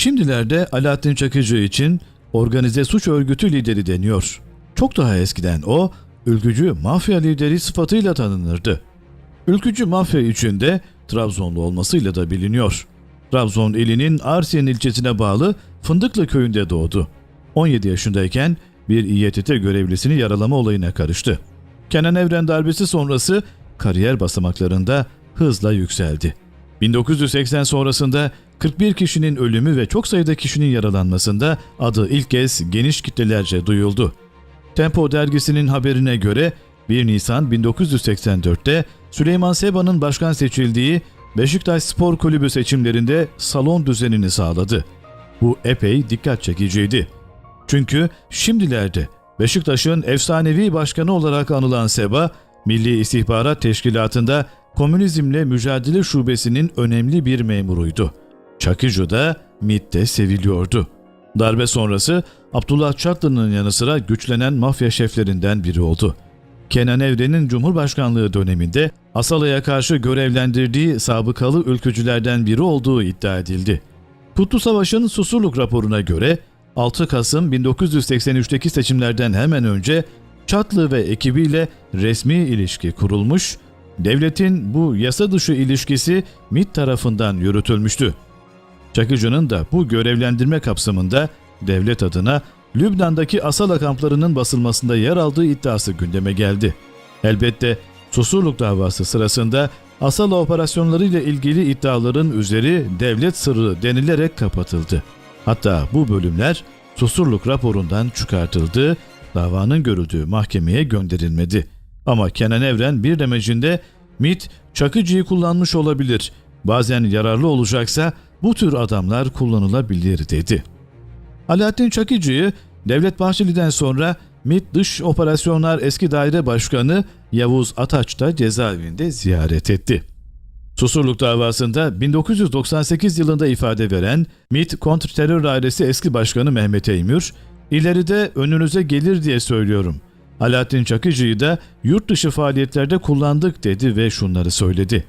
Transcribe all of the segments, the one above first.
Şimdilerde Alaaddin Çakıcı için organize suç örgütü lideri deniyor. Çok daha eskiden o, ülkücü mafya lideri sıfatıyla tanınırdı. Ülkücü mafya içinde Trabzonlu olmasıyla da biliniyor. Trabzon ilinin Arsiyen ilçesine bağlı Fındıklı köyünde doğdu. 17 yaşındayken bir İETT görevlisini yaralama olayına karıştı. Kenan Evren darbesi sonrası kariyer basamaklarında hızla yükseldi. 1980 sonrasında 41 kişinin ölümü ve çok sayıda kişinin yaralanmasında adı ilk kez geniş kitlelerce duyuldu. Tempo dergisinin haberine göre 1 Nisan 1984'te Süleyman Seba'nın başkan seçildiği Beşiktaş Spor Kulübü seçimlerinde salon düzenini sağladı. Bu epey dikkat çekiciydi. Çünkü şimdilerde Beşiktaş'ın efsanevi başkanı olarak anılan Seba, Milli İstihbarat Teşkilatı'nda Komünizmle Mücadele Şubesi'nin önemli bir memuruydu. Çakıcı da MİT'te seviliyordu. Darbe sonrası Abdullah Çatlı'nın yanı sıra güçlenen mafya şeflerinden biri oldu. Kenan Evren'in Cumhurbaşkanlığı döneminde Asala'ya karşı görevlendirdiği sabıkalı ülkücülerden biri olduğu iddia edildi. Kutlu Savaş'ın Susurluk raporuna göre 6 Kasım 1983'teki seçimlerden hemen önce Çatlı ve ekibiyle resmi ilişki kurulmuş, devletin bu yasa dışı ilişkisi MİT tarafından yürütülmüştü. Çakıcı'nın da bu görevlendirme kapsamında devlet adına Lübnan'daki Asala kamplarının basılmasında yer aldığı iddiası gündeme geldi. Elbette Susurluk davası sırasında Asala operasyonlarıyla ilgili iddiaların üzeri devlet sırrı denilerek kapatıldı. Hatta bu bölümler Susurluk raporundan çıkartıldı, davanın görüldüğü mahkemeye gönderilmedi. Ama Kenan Evren bir demecinde MIT Çakıcı'yı kullanmış olabilir, bazen yararlı olacaksa bu tür adamlar kullanılabilir dedi. Alaaddin Çakıcı'yı Devlet Bahçeli'den sonra MİT Dış Operasyonlar Eski Daire Başkanı Yavuz Ataç da cezaevinde ziyaret etti. Susurluk davasında 1998 yılında ifade veren MİT Kontrterör Dairesi eski başkanı Mehmet Eymür, ileride önünüze gelir diye söylüyorum. Alaaddin Çakıcı'yı da yurt dışı faaliyetlerde kullandık dedi ve şunları söyledi.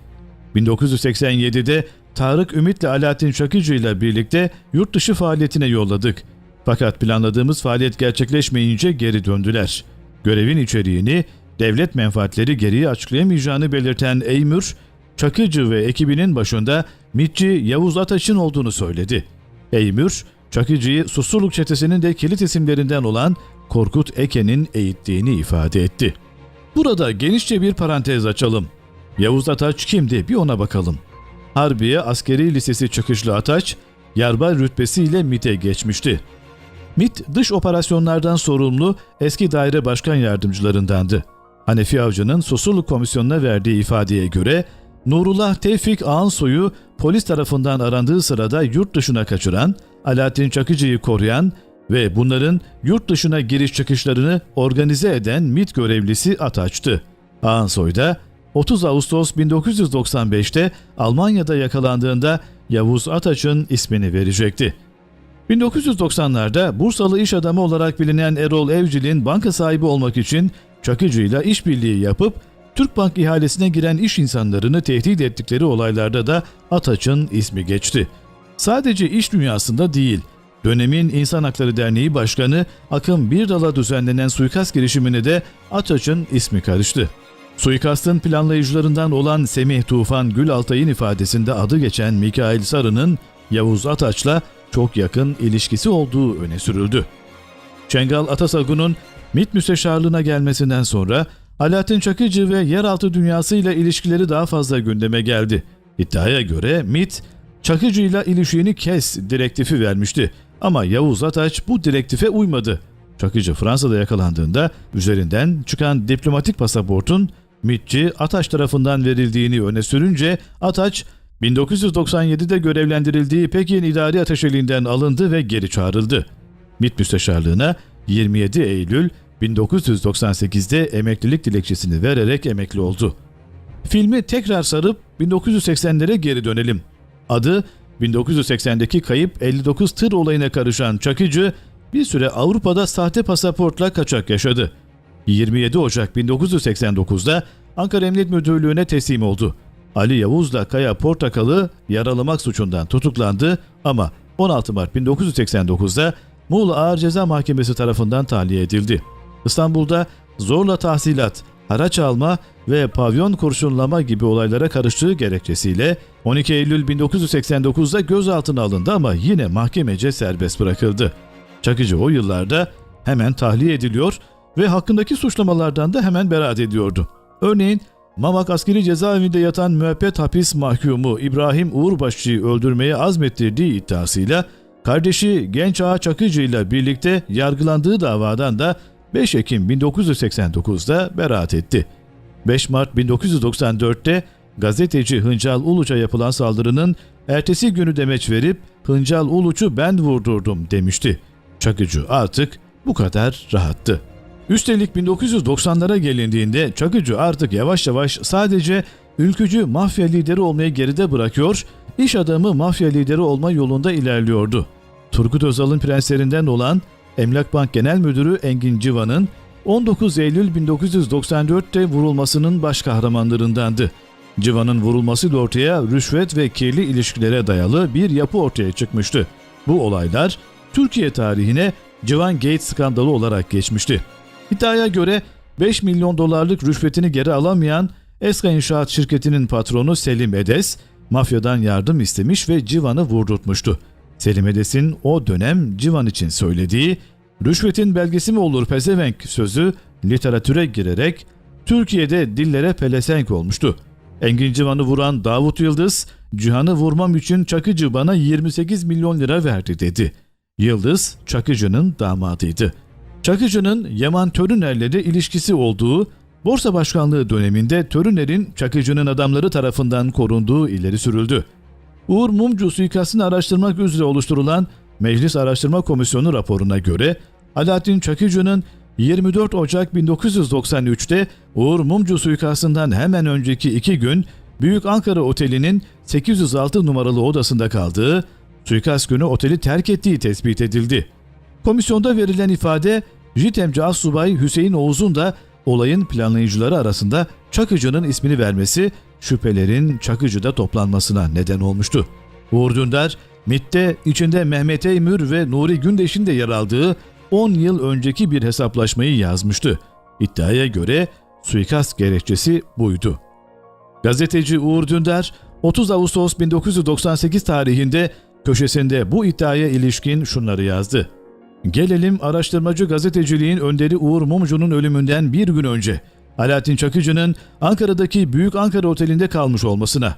1987'de Tarık Ümit'le Alaaddin Çakıcı ile birlikte yurt dışı faaliyetine yolladık. Fakat planladığımız faaliyet gerçekleşmeyince geri döndüler. Görevin içeriğini devlet menfaatleri geriye açıklayamayacağını belirten Eymür, Çakıcı ve ekibinin başında MİTçi Yavuz Ataç'ın olduğunu söyledi. Eymür, Çakıcı'yı Susurluk çetesinin de kilit isimlerinden olan Korkut Eke'nin eğittiğini ifade etti. Burada genişçe bir parantez açalım. Yavuz Ataç kimdi bir ona bakalım. Harbiye Askeri Lisesi çıkışlı Ataç, yarbay rütbesiyle MİT'e geçmişti. MİT dış operasyonlardan sorumlu eski daire başkan yardımcılarındandı. Hanefi Avcı'nın Susurluk Komisyonu'na verdiği ifadeye göre Nurullah Tevfik Ağansoy'u polis tarafından arandığı sırada yurt dışına kaçıran, Alaaddin Çakıcı'yı koruyan ve bunların yurt dışına giriş çıkışlarını organize eden MİT görevlisi Ataç'tı. Ağansoy da 30 Ağustos 1995'te Almanya'da yakalandığında Yavuz Ataç'ın ismini verecekti. 1990'larda Bursalı iş adamı olarak bilinen Erol Evcil'in banka sahibi olmak için Çakıcı'yla işbirliği yapıp Türkbank ihalesine giren iş insanlarını tehdit ettikleri olaylarda da Ataç'ın ismi geçti. Sadece iş dünyasında değil, dönemin İnsan Hakları Derneği Başkanı Akın Birdal'a düzenlenen suikast girişimine de Ataç'ın ismi karıştı. Suikastın planlayıcılarından olan Semih Tufan Gülaltay'ın ifadesinde adı geçen Mikail Sarı'nın Yavuz Ataç'la çok yakın ilişkisi olduğu öne sürüldü. Çengal Atasagun'un MİT müsteşarlığına gelmesinden sonra Alaaddin Çakıcı ve yeraltı dünyasıyla ilişkileri daha fazla gündeme geldi. İddiaya göre MİT, Çakıcı ile ilişiğini kes direktifi vermişti ama Yavuz Ataç bu direktife uymadı. Çakıcı Fransa'da yakalandığında üzerinden çıkan diplomatik pasaportun MİT'ci Ataç tarafından verildiğini öne sürünce Ataç 1997'de görevlendirildiği Pekin İdari Ateşeliğinden alındı ve geri çağrıldı. MİT Müsteşarlığına 27 Eylül 1998'de emeklilik dilekçesini vererek emekli oldu. Filmi tekrar sarıp 1980'lere geri dönelim. Adı 1980'deki kayıp 59 tır olayına karışan Çakıcı bir süre Avrupa'da sahte pasaportla kaçak yaşadı. 27 Ocak 1989'da Ankara Emniyet Müdürlüğü'ne teslim oldu. Ali Yavuz'la Kaya Portakal'ı yaralamak suçundan tutuklandı ama 16 Mart 1989'da Muğla Ağır Ceza Mahkemesi tarafından tahliye edildi. İstanbul'da zorla tahsilat, haraç alma ve pavyon kurşunlama gibi olaylara karıştığı gerekçesiyle 12 Eylül 1989'da gözaltına alındı ama yine mahkemece serbest bırakıldı. Çakıcı o yıllarda hemen tahliye ediliyor ve hakkındaki suçlamalardan da hemen beraat ediyordu. Örneğin Mamak askeri cezaevinde yatan müebbet hapis mahkumu İbrahim Uğurbaşçı'yı öldürmeye azmettirdiği iddiasıyla kardeşi Genç Ağa Çakıcı ile birlikte yargılandığı davadan da 5 Ekim 1989'da beraat etti. 5 Mart 1994'te gazeteci Hıncal Uluç'a yapılan saldırının ertesi günü demeç verip Hıncal Uluç'u ben vurdurdum demişti. Çakıcı artık bu kadar rahattı. Üstelik 1990'lara gelindiğinde Çakıcı artık yavaş yavaş sadece ülkücü mafya lideri olmayı geride bırakıyor, iş adamı mafya lideri olma yolunda ilerliyordu. Turgut Özal'ın prenslerinden olan Emlak Bank Genel Müdürü Engin Civan'ın 19 Eylül 1994'te vurulmasının baş kahramanlarındandı. Civan'ın vurulmasıyla ortaya rüşvet ve kirli ilişkilere dayalı bir yapı ortaya çıkmıştı. Bu olaylar Türkiye tarihine Civan Gate skandalı olarak geçmişti. İddiaya göre 5 milyon dolarlık rüşvetini geri alamayan Eska İnşaat şirketinin patronu Selim Edes, mafyadan yardım istemiş ve Civan'ı vurdurtmuştu. Selim Edes'in o dönem Civan için söylediği "Rüşvetin belgesi mi olur pezevenk" sözü literatüre girerek Türkiye'de dillere pelesenk olmuştu. Engin Civan'ı vuran Davut Yıldız, Cihan'ı vurmam için Çakıcı bana 28 milyon lira verdi dedi. Yıldız, Çakıcı'nın damadıydı. Çakıcı'nın Yaman Törüner'le de ilişkisi olduğu, Borsa Başkanlığı döneminde Törüner'in Çakıcı'nın adamları tarafından korunduğu ileri sürüldü. Uğur Mumcu suikastını araştırmak üzere oluşturulan Meclis Araştırma Komisyonu raporuna göre Alaaddin Çakıcı'nın 24 Ocak 1993'te Uğur Mumcu suikastından hemen önceki iki gün Büyük Ankara Oteli'nin 806 numaralı odasında kaldığı, suikast günü oteli terk ettiği tespit edildi. Komisyonda verilen ifade JITEM'ci Assubay Hüseyin Oğuz'un da olayın planlayıcıları arasında Çakıcı'nın ismini vermesi şüphelerin Çakıcı'da toplanmasına neden olmuştu. Uğur Dündar, MIT'te içinde Mehmet Eymür ve Nuri Gündeş'in de yer aldığı 10 yıl önceki bir hesaplaşmayı yazmıştı. İddiaya göre suikast gerekçesi buydu. Gazeteci Uğur Dündar 30 Ağustos 1998 tarihinde köşesinde bu iddiaya ilişkin şunları yazdı. Gelelim araştırmacı gazeteciliğin önderi Uğur Mumcu'nun ölümünden bir gün önce Alaaddin Çakıcı'nın Ankara'daki Büyük Ankara Oteli'nde kalmış olmasına.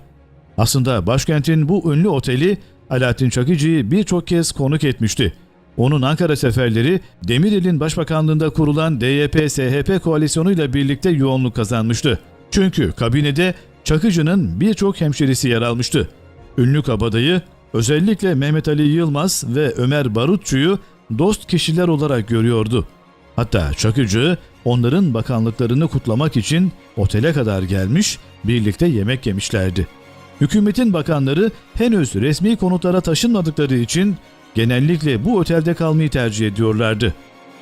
Aslında başkentin bu ünlü oteli Alaaddin Çakıcı'yı birçok kez konuk etmişti. Onun Ankara seferleri Demirel'in başbakanlığında kurulan DYP-SHP koalisyonuyla birlikte yoğunluk kazanmıştı. Çünkü kabinede Çakıcı'nın birçok hemşerisi yer almıştı. Ünlü kabadayı özellikle Mehmet Ali Yılmaz ve Ömer Barutçu'yu dost kişiler olarak görüyordu. Hatta Çakıcı onların bakanlıklarını kutlamak için otele kadar gelmiş, birlikte yemek yemişlerdi. Hükümetin bakanları henüz resmi konutlara taşınmadıkları için genellikle bu otelde kalmayı tercih ediyorlardı.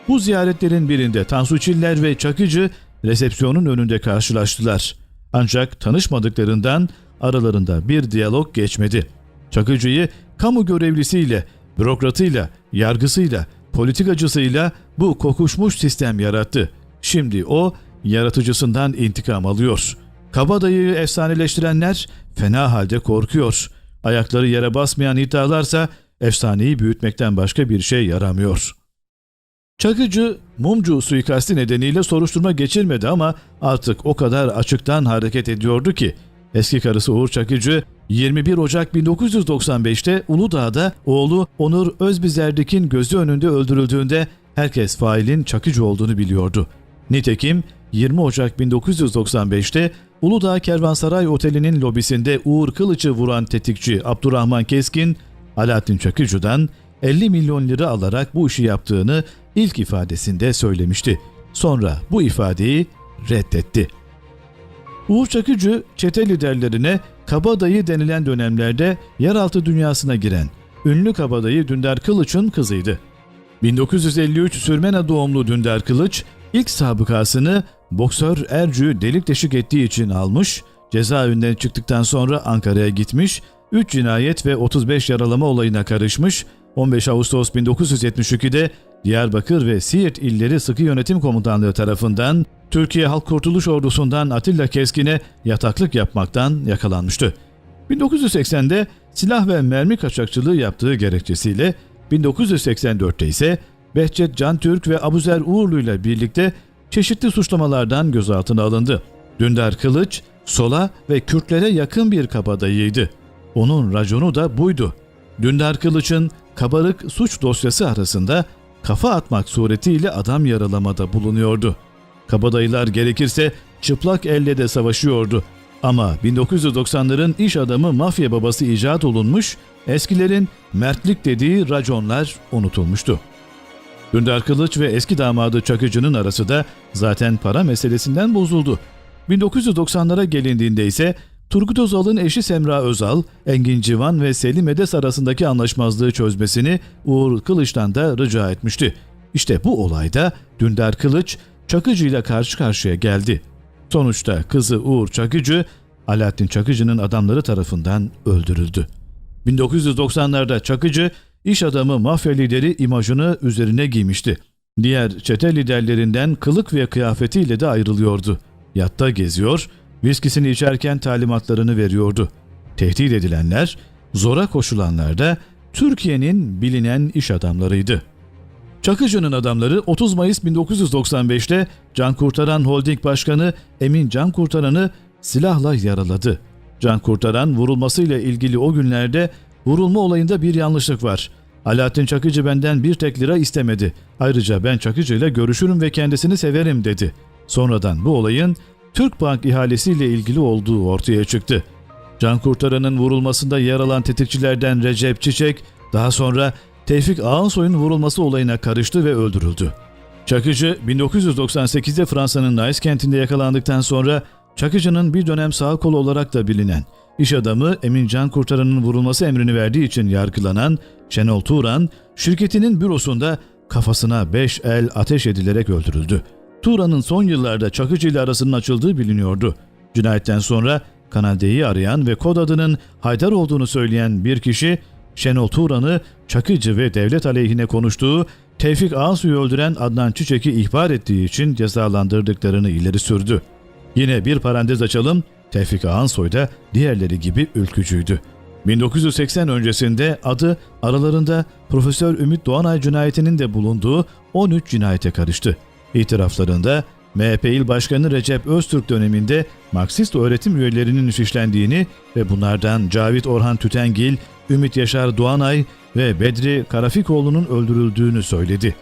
Bu ziyaretlerin birinde Tansu Çiller ve Çakıcı resepsiyonun önünde karşılaştılar. Ancak tanışmadıklarından aralarında bir diyalog geçmedi. Çakıcı'yı kamu görevlisiyle, bürokratıyla, yargısıyla, politikacısıyla bu kokuşmuş sistem yarattı. Şimdi o yaratıcısından intikam alıyor. Kabadayıyı efsaneleştirenler fena halde korkuyor. Ayakları yere basmayan iddialarsa efsaneyi büyütmekten başka bir şey yaramıyor. Çakıcı, Mumcu suikasti nedeniyle soruşturma geçirmedi ama artık o kadar açıktan hareket ediyordu ki eski karısı Uğur Çakıcı 21 Ocak 1995'te Uludağ'da oğlu Onur Özbizerdik'in gözü önünde öldürüldüğünde herkes failin Çakıcı olduğunu biliyordu. Nitekim 20 Ocak 1995'te Uludağ Kervansaray Oteli'nin lobisinde Uğur Kılıç'ı vuran tetikçi Abdurrahman Keskin, Alaaddin Çakıcı'dan 50 milyon lira alarak bu işi yaptığını ilk ifadesinde söylemişti. Sonra bu ifadeyi reddetti. Uğur Çakıcı çete liderlerine kabadayı denilen dönemlerde yeraltı dünyasına giren ünlü kabadayı Dündar Kılıç'ın kızıydı. 1953 Sürmena doğumlu Dündar Kılıç ilk sabıkasını boksör Ercü delik deşik ettiği için almış, cezaevinden çıktıktan sonra Ankara'ya gitmiş 3 cinayet ve 35 yaralama olayına karışmış, 15 Ağustos 1972'de Diyarbakır ve Siirt illeri sıkı yönetim komutanlığı tarafından Türkiye Halk Kurtuluş Ordusu'ndan Atilla Keskin'e yataklık yapmaktan yakalanmıştı. 1980'de silah ve mermi kaçakçılığı yaptığı gerekçesiyle 1984'te ise Behçet Can Türk ve Abuzer Uğurlu ile birlikte çeşitli suçlamalardan gözaltına alındı. Dündar Kılıç, sola ve Kürtlere yakın bir kabadayıydı. Onun raconu da buydu. Dündar Kılıç'ın kabarık suç dosyası arasında kafa atmak suretiyle adam yaralamada bulunuyordu. Kabadayılar gerekirse çıplak elle de savaşıyordu. Ama 1990'ların iş adamı mafya babası icat olunmuş, eskilerin mertlik dediği raconlar unutulmuştu. Dündar Kılıç ve eski damadı Çakıcı'nın arası da zaten para meselesinden bozuldu. 1990'lara gelindiğinde ise Turgut Özal'ın eşi Semra Özal, Engin Civan ve Selim Edes arasındaki anlaşmazlığı çözmesini Uğur Kılıç'tan da rica etmişti. İşte bu olayda Dündar Kılıç Çakıcı ile karşı karşıya geldi. Sonuçta kızı Uğur Çakıcı, Alaaddin Çakıcı'nın adamları tarafından öldürüldü. 1990'larda Çakıcı, iş adamı mafya lideri imajını üzerine giymişti. Diğer çete liderlerinden kılık ve kıyafetiyle de ayrılıyordu. Yatta geziyor, viskisini içerken talimatlarını veriyordu. Tehdit edilenler, zora koşulanlar da Türkiye'nin bilinen iş adamlarıydı. Çakıcı'nın adamları 30 Mayıs 1995'te Can Kurtaran Holding Başkanı Emin Can Kurtaran'ı silahla yaraladı. Can Kurtaran vurulmasıyla ilgili o günlerde vurulma olayında bir yanlışlık var. Alaaddin Çakıcı benden bir tek lira istemedi. Ayrıca ben Çakıcı ile görüşürüm ve kendisini severim dedi. Sonradan bu olayın Türk Bank ihalesiyle ilgili olduğu ortaya çıktı. Can Kurtaran'ın vurulmasında yer alan tetikçilerden Recep Çiçek, daha sonra Tevfik Ağansoy'un vurulması olayına karıştı ve öldürüldü. Çakıcı 1998'de Fransa'nın Nice kentinde yakalandıktan sonra Çakıcı'nın bir dönem sağ kolu olarak da bilinen iş adamı Emin Can Kurtaran'ın vurulması emrini verdiği için yargılanan Şenol Turan, şirketinin bürosunda kafasına beş el ateş edilerek öldürüldü. Turan'ın son yıllarda Çakıcı ile arasının açıldığı biliniyordu. Cinayetten sonra Kanal D'yi arayan ve kod adının Haydar olduğunu söyleyen bir kişi Şenol Turan'ı Çakıcı ve devlet aleyhine konuştuğu Tevfik Ağasu'yu öldüren Adnan Çiçek'i ihbar ettiği için cezalandırdıklarını ileri sürdü. Yine bir parantez açalım, Tevfik Ağansoy da diğerleri gibi ülkücüydü. 1980 öncesinde adı aralarında Profesör Ümit Doğanay cinayetinin de bulunduğu 13 cinayete karıştı. İtiraflarında MHP İl Başkanı Recep Öztürk döneminde Marksist öğretim üyelerinin fişlendiğini ve bunlardan Cavit Orhan Tütengil, Ümit Yaşar Doğanay ve Bedri Karafikoğlu'nun öldürüldüğünü söyledi.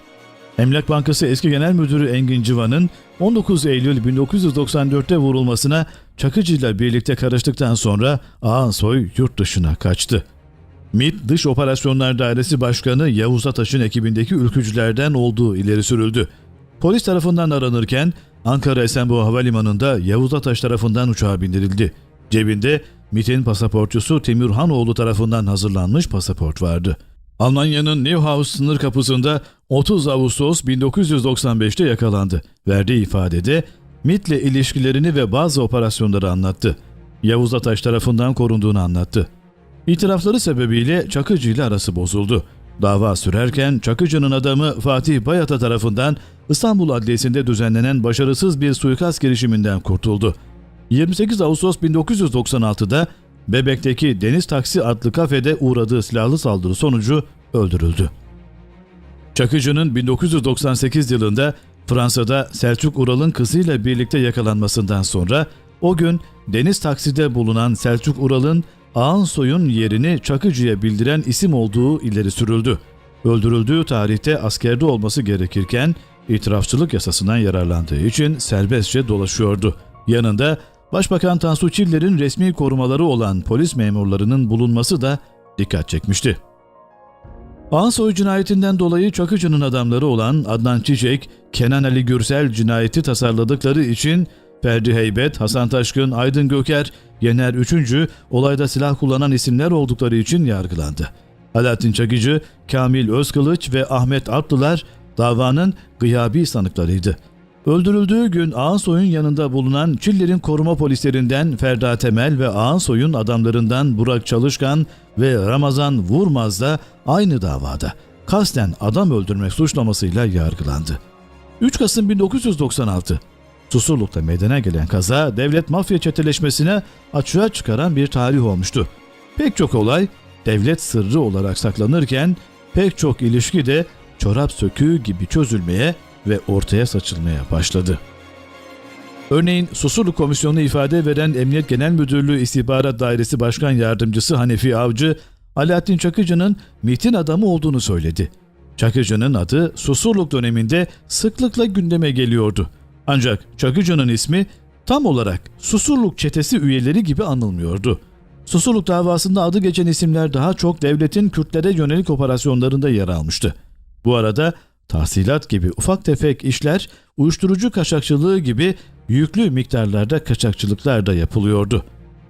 Emlak Bankası eski genel müdürü Engin Civan'ın 19 Eylül 1994'te vurulmasına Çakıcı ile birlikte karıştıktan sonra Ağansoy yurt dışına kaçtı. MİT Dış Operasyonlar Dairesi Başkanı Yavuz Ataş'ın ekibindeki ülkücülerden olduğu ileri sürüldü. Polis tarafından aranırken Ankara Esenboğa Havalimanı'nda Yavuz Ataş tarafından uçağa bindirildi. Cebinde MİT'in pasaportçusu Timur Hanoğlu tarafından hazırlanmış pasaport vardı. Almanya'nın Neuhaus sınır kapısında 30 Ağustos 1995'te yakalandı. Verdiği ifadede MİT'le ilişkilerini ve bazı operasyonları anlattı. Yavuz Ataş tarafından korunduğunu anlattı. İtirafları sebebiyle Çakıcı ile arası bozuldu. Dava sürerken Çakıcı'nın adamı Fatih Bayata tarafından İstanbul Adliyesi'nde düzenlenen başarısız bir suikast girişiminden kurtuldu. 28 Ağustos 1996'da Bebek'teki Deniz Taksi adlı kafede uğradığı silahlı saldırı sonucu öldürüldü. Çakıcı'nın 1998 yılında Fransa'da Selçuk Ural'ın kızıyla birlikte yakalanmasından sonra o gün Deniz Taksi'de bulunan Selçuk Ural'ın Ağansoy'un yerini Çakıcı'ya bildiren isim olduğu ileri sürüldü. Öldürüldüğü tarihte askerde olması gerekirken itirafçılık yasasından yararlandığı için serbestçe dolaşıyordu. Yanında Başbakan Tansu Çiller'in resmi korumaları olan polis memurlarının bulunması da dikkat çekmişti. Ağasoy cinayetinden dolayı Çakıcı'nın adamları olan Adnan Çiçek, Kenan Ali Gürsel cinayeti tasarladıkları için Ferdi Heybet, Hasan Taşkın, Aydın Göker, Yener Üçüncü olayda silah kullanan isimler oldukları için yargılandı. Alaaddin Çakıcı, Kamil Özkılıç ve Ahmet Alplılar davanın gıyabi sanıklarıydı. Öldürüldüğü gün Ağansoy'un yanında bulunan Çiller'in koruma polislerinden Ferda Temel ve Ağansoy'un adamlarından Burak Çalışkan ve Ramazan Vurmaz da aynı davada kasten adam öldürmek suçlamasıyla yargılandı. 3 Kasım 1996 Susurluk'ta meydana gelen kaza devlet mafya çeteleşmesine açığa çıkaran bir tarih olmuştu. Pek çok olay devlet sırrı olarak saklanırken pek çok ilişki de çorap söküğü gibi çözülmeye ve ortaya saçılmaya başladı. Örneğin Susurluk Komisyonu ifade veren Emniyet Genel Müdürlüğü İstihbarat Dairesi Başkan Yardımcısı Hanefi Avcı, Alaaddin Çakıcı'nın MIT'in adamı olduğunu söyledi. Çakıcı'nın adı Susurluk döneminde sıklıkla gündeme geliyordu. Ancak Çakıcı'nın ismi tam olarak Susurluk çetesi üyeleri gibi anılmıyordu. Susurluk davasında adı geçen isimler daha çok devletin Kürtlere yönelik operasyonlarında yer almıştı. Bu arada tahsilat gibi ufak tefek işler, uyuşturucu kaçakçılığı gibi yüklü miktarlarda kaçakçılıklar da yapılıyordu.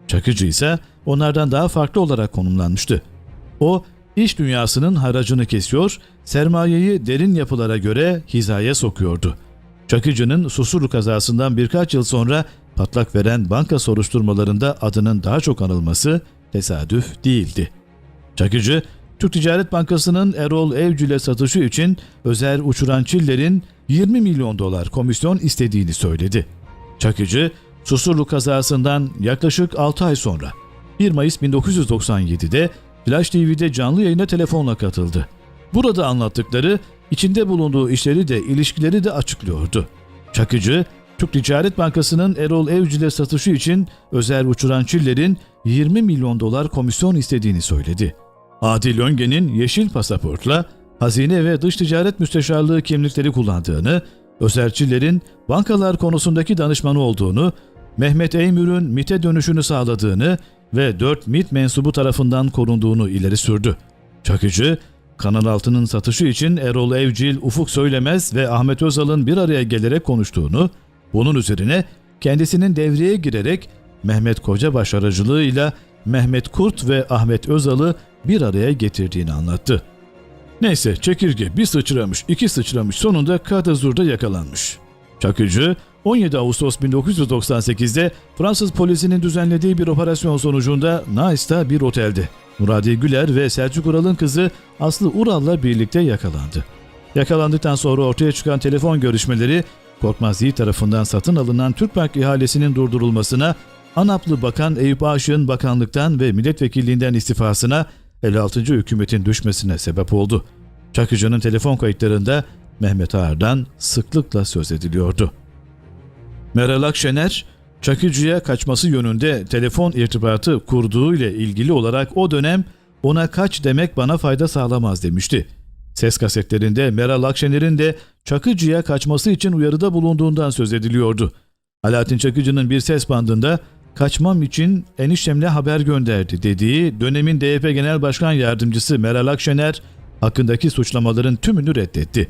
Çakıcı ise onlardan daha farklı olarak konumlanmıştı. O, iş dünyasının haracını kesiyor, sermayeyi derin yapılara göre hizaya sokuyordu. Çakıcı'nın Susurluk kazasından birkaç yıl sonra patlak veren banka soruşturmalarında adının daha çok anılması tesadüf değildi. Çakıcı, Türk Ticaret Bankası'nın Erol Evcül'e satışı için Özer Uçuran Çiller'in 20 milyon dolar komisyon istediğini söyledi. Çakıcı, Susurluk kazasından yaklaşık 6 ay sonra 1 Mayıs 1997'de Flash TV'de canlı yayına telefonla katıldı. Burada anlattıkları içinde bulunduğu işleri de ilişkileri de açıklıyordu. Çakıcı, Türk Ticaret Bankası'nın Erol Evcil'e satışı için Özer Uçuran Çiller'in 20 milyon dolar komisyon istediğini söyledi. Adil Öngen'in yeşil pasaportla Hazine ve Dış Ticaret Müsteşarlığı kimlikleri kullandığını, Özer Çiller'in bankalar konusundaki danışmanı olduğunu, Mehmet Eymür'ün MIT'e dönüşünü sağladığını ve 4 MIT mensubu tarafından korunduğunu ileri sürdü. Çakıcı, Kanal 6'nın satışı için Erol Evcil, Ufuk Söylemez ve Ahmet Özal'ın bir araya gelerek konuştuğunu, bunun üzerine kendisinin devreye girerek Mehmet Kocabaş aracılığıyla Mehmet Kurt ve Ahmet Özal'ı bir araya getirdiğini anlattı. Neyse çekirge bir sıçramış iki sıçramış sonunda Kadazur'da yakalanmış. Çakıcı 17 Ağustos 1998'de Fransız polisinin düzenlediği bir operasyon sonucunda Nice'da bir otelde Muradi Güler ve Selçuk Ural'ın kızı Aslı Ural'la birlikte yakalandı. Yakalandıktan sonra ortaya çıkan telefon görüşmeleri Korkmaz Yiğit tarafından satın alınan Türkbank ihalesinin durdurulmasına, ANAP'lı Bakan Eyüp Aşık'ın bakanlıktan ve milletvekilliğinden istifasına 56. hükümetin düşmesine sebep oldu. Çakıcı'nın telefon kayıtlarında Mehmet Ağar'dan sıklıkla söz ediliyordu. Meral Akşener, Çakıcı'ya kaçması yönünde telefon irtibatı kurduğu ile ilgili olarak o dönem ona kaç demek bana fayda sağlamaz demişti. Ses kasetlerinde Meral Akşener'in de Çakıcı'ya kaçması için uyarıda bulunduğundan söz ediliyordu. Alaaddin Çakıcı'nın bir ses bandında kaçmam için eniştemle haber gönderdi dediği dönemin DYP Genel Başkan Yardımcısı Meral Akşener hakkındaki suçlamaların tümünü reddetti.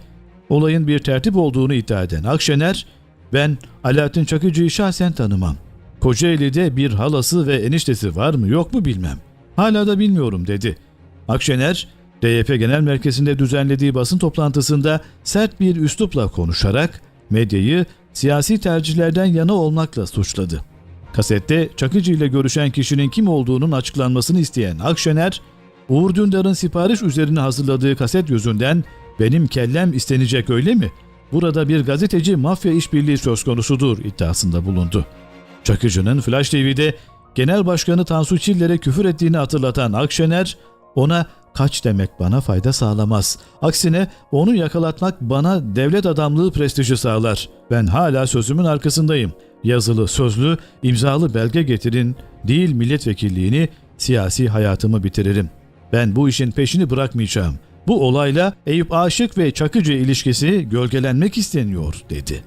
Olayın bir tertip olduğunu iddia eden Akşener, ben Alaaddin Çakıcı'yı şahsen tanımam. Kocaeli'de bir halası ve eniştesi var mı yok mu bilmem. Hala da bilmiyorum dedi. Akşener, DYP Genel Merkezi'nde düzenlediği basın toplantısında sert bir üslupla konuşarak medyayı siyasi tercihlerden yana olmakla suçladı. Kasette Çakıcı ile görüşen kişinin kim olduğunun açıklanmasını isteyen Akşener, Uğur Dündar'ın sipariş üzerine hazırladığı kaset yüzünden benim kellem istenecek öyle mi? Burada bir gazeteci mafya işbirliği söz konusudur iddiasında bulundu. Çakıcı'nın Flash TV'de Genel Başkanı Tansu Çiller'e küfür ettiğini hatırlatan Akşener, ona kaç demek bana fayda sağlamaz. Aksine onu yakalatmak bana devlet adamlığı prestiji sağlar. Ben hala sözümün arkasındayım. Yazılı, sözlü, imzalı belge getirin, değil milletvekilliğini, siyasi hayatımı bitiririm. Ben bu işin peşini bırakmayacağım. Bu olayla Eyüp Aşık ve Çakıcı ilişkisi gölgelenmek isteniyor dedi.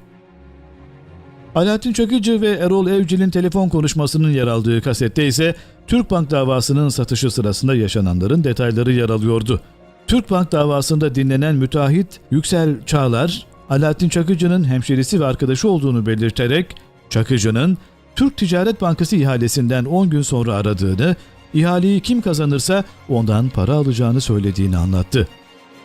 Alaaddin Çakıcı ve Erol Evcil'in telefon konuşmasının yer aldığı kasette ise Türkbank davasının satışı sırasında yaşananların detayları yer alıyordu. Türkbank davasında dinlenen müteahhit Yüksel Çağlar, Alaaddin Çakıcı'nın hemşerisi ve arkadaşı olduğunu belirterek Çakıcı'nın Türk Ticaret Bankası ihalesinden 10 gün sonra aradığını, ihaleyi kim kazanırsa ondan para alacağını söylediğini anlattı.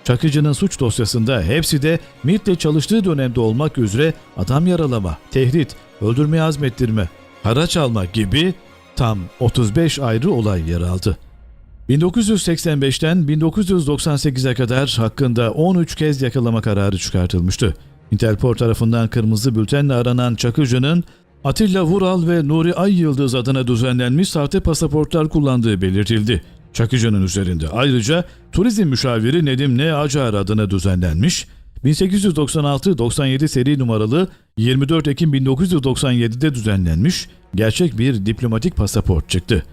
Çakıcı'nın suç dosyasında hepsi de MİT'le çalıştığı dönemde olmak üzere adam yaralama, tehdit, öldürmeye azmettirme, haraç alma gibi tam 35 ayrı olay yer aldı. 1985'ten 1998'e kadar hakkında 13 kez yakalama kararı çıkartılmıştı. Interpol tarafından kırmızı bültenle aranan Çakıcı'nın Atilla Vural ve Nuri Ay Yıldız adına düzenlenmiş sahte pasaportlar kullandığı belirtildi. Çakıcı'nın üzerinde ayrıca turizm müşaviri Nedim N. Acar adına düzenlenmiş, 1896-97 seri numaralı 24 Ekim 1997'de düzenlenmiş gerçek bir diplomatik pasaport çıktı.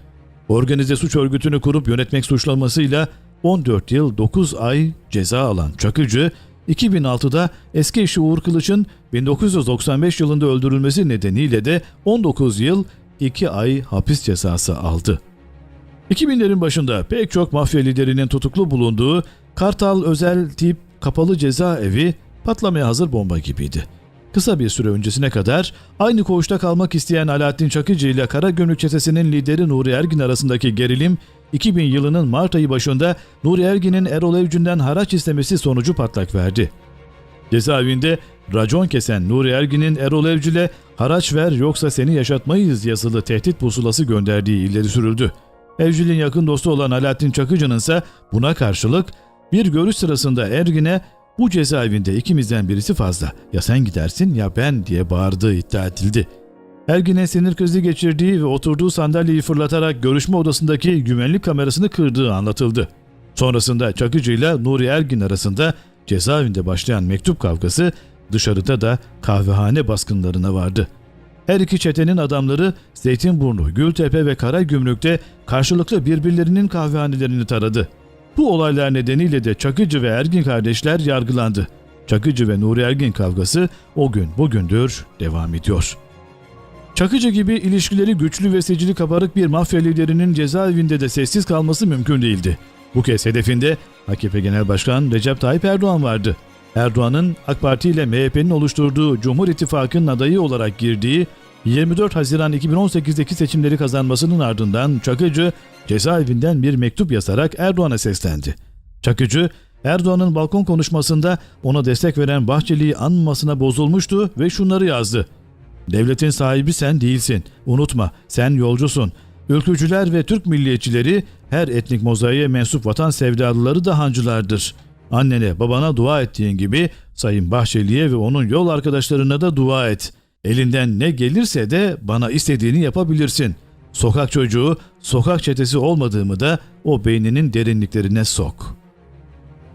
Organize suç örgütünü kurup yönetmek suçlamasıyla 14 yıl 9 ay ceza alan Çakıcı, 2006'da eski eşi Uğur Kılıç'ın 1995 yılında öldürülmesi nedeniyle de 19 yıl 2 ay hapis cezası aldı. 2000'lerin başında pek çok mafya liderinin tutuklu bulunduğu Kartal özel tip kapalı cezaevi patlamaya hazır bomba gibiydi. Kısa bir süre öncesine kadar aynı koğuşta kalmak isteyen Alaaddin Çakıcı ile Karagümrük çetesinin lideri Nuri Ergin arasındaki gerilim 2000 yılının Mart ayı başında Nuri Ergin'in Erol Evcün'den haraç istemesi sonucu patlak verdi. Cezaevinde racon kesen Nuri Ergin'in Erol Evcül'e haraç ver yoksa seni yaşatmayız yazılı tehdit pusulası gönderdiği ileri sürüldü. Evcül'ün yakın dostu olan Alaaddin Çakıcı'nın ise buna karşılık bir görüş sırasında Ergin'e bu cezaevinde ikimizden birisi fazla ya sen gidersin ya ben diye bağırdığı iddia edildi. Ergin'e sinir krizi geçirdiği ve oturduğu sandalyeyi fırlatarak görüşme odasındaki güvenlik kamerasını kırdığı anlatıldı. Sonrasında Çakıcı ile Nuri Ergin arasında cezaevinde başlayan mektup kavgası dışarıda da kahvehane baskınlarına vardı. Her iki çetenin adamları Zeytinburnu, Gültepe ve Karagümrük'te karşılıklı birbirlerinin kahvehanelerini taradı. Bu olaylar nedeniyle de Çakıcı ve Ergin kardeşler yargılandı. Çakıcı ve Nuri Ergin kavgası o gün bugündür devam ediyor. Çakıcı gibi ilişkileri güçlü ve secili kabarık bir mafya liderinin cezaevinde de sessiz kalması mümkün değildi. Bu kez hedefinde AKP Genel Başkan Recep Tayyip Erdoğan vardı. Erdoğan'ın AK Parti ile MHP'nin oluşturduğu Cumhur İttifakı'nın adayı olarak girdiği 24 Haziran 2018'deki seçimleri kazanmasının ardından Çakıcı cezaevinden bir mektup yazarak Erdoğan'a seslendi. Çakıcı, Erdoğan'ın balkon konuşmasında ona destek veren Bahçeli'yi anmamasına bozulmuştu ve şunları yazdı. Devletin sahibi sen değilsin. Unutma, sen yolcusun. Ülkücüler ve Türk milliyetçileri her etnik mozaiğe mensup vatan sevdalıları da hancılardır. Annene, babana dua ettiğin gibi Sayın Bahçeli'ye ve onun yol arkadaşlarına da dua et. Elinden ne gelirse de bana istediğini yapabilirsin. Sokak çocuğu, sokak çetesi olmadığımı da o beyninin derinliklerine sok.''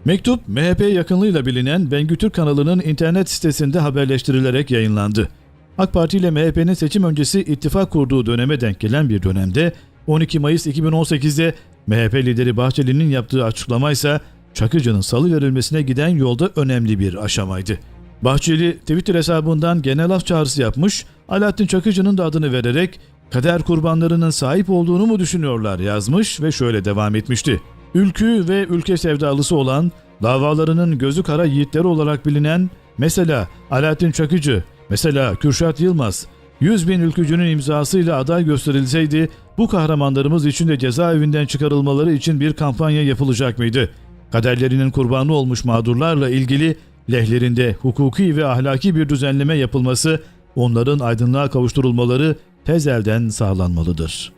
Mektup MHP yakınlığıyla bilinen Bengü Türk kanalının internet sitesinde haberleştirilerek yayınlandı. AK Parti ile MHP'nin seçim öncesi ittifak kurduğu döneme denk gelen bir dönemde 12 Mayıs 2018'de MHP lideri Bahçeli'nin yaptığı açıklama ise Çakıcı'nın salı verilmesine giden yolda önemli bir aşamaydı. Bahçeli Twitter hesabından genel af çağrısı yapmış, Alaaddin Çakıcı'nın da adını vererek kader kurbanlarının sahip olduğunu mu düşünüyorlar yazmış ve şöyle devam etmişti. Ülkü ve ülke sevdalısı olan, davalarının gözü kara yiğitleri olarak bilinen, mesela Alaaddin Çakıcı, mesela Kürşat Yılmaz, 100 bin ülkücünün imzasıyla aday gösterilseydi, bu kahramanlarımız için de cezaevinden çıkarılmaları için bir kampanya yapılacak mıydı? Kaderlerinin kurbanı olmuş mağdurlarla ilgili lehlerinde hukuki ve ahlaki bir düzenleme yapılması, onların aydınlığa kavuşturulmaları tez elden sağlanmalıdır.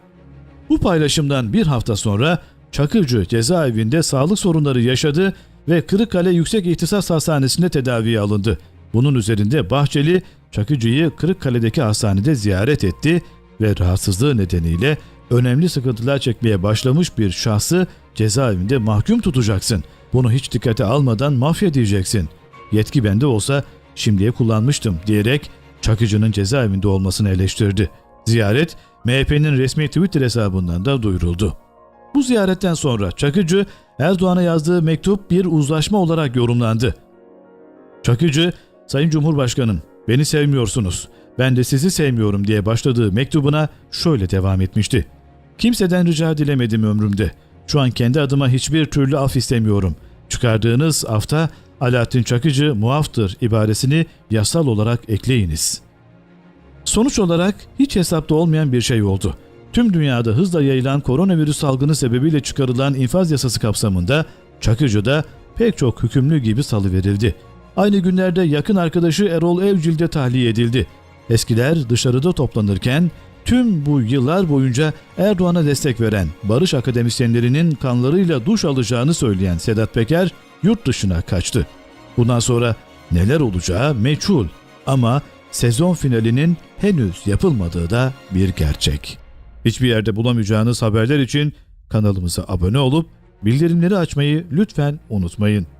Bu paylaşımdan bir hafta sonra Çakırcı cezaevinde sağlık sorunları yaşadı ve Kırıkkale Yüksek İhtisas Hastanesi'nde tedaviye alındı. Bunun üzerinde Bahçeli Çakıcı'yı Kırıkkale'deki hastanede ziyaret etti ve rahatsızlığı nedeniyle önemli sıkıntılar çekmeye başlamış bir şahsı cezaevinde mahkum tutacaksın. Bunu hiç dikkate almadan mafya diyeceksin. Yetki bende olsa şimdiye kullanmıştım diyerek Çakıcı'nın cezaevinde olmasını eleştirdi. Ziyaret MHP'nin resmi Twitter hesabından da duyuruldu. Bu ziyaretten sonra Çakıcı Erdoğan'a yazdığı mektup bir uzlaşma olarak yorumlandı. Çakıcı, Sayın Cumhurbaşkanım beni sevmiyorsunuz, ben de sizi sevmiyorum diye başladığı mektubuna şöyle devam etmişti. Kimseden rica dilemedim ömrümde. Şu an kendi adıma hiçbir türlü af istemiyorum. Çıkardığınız afta Alaaddin Çakıcı muaftır ibaresini yasal olarak ekleyiniz. Sonuç olarak hiç hesapta olmayan bir şey oldu. Tüm dünyada hızla yayılan koronavirüs salgını sebebiyle çıkarılan infaz yasası kapsamında Çakıcı'da pek çok hükümlü gibi salıverildi. Aynı günlerde yakın arkadaşı Erol Evcil de tahliye edildi. Eskiler dışarıda toplanırken tüm bu yıllar boyunca Erdoğan'a destek veren barış akademisyenlerinin kanlarıyla duş alacağını söyleyen Sedat Peker yurt dışına kaçtı. Bundan sonra neler olacağı meçhul ama sezon finalinin henüz yapılmadığı da bir gerçek. Hiçbir yerde bulamayacağınız haberler için kanalımıza abone olup bildirimleri açmayı lütfen unutmayın.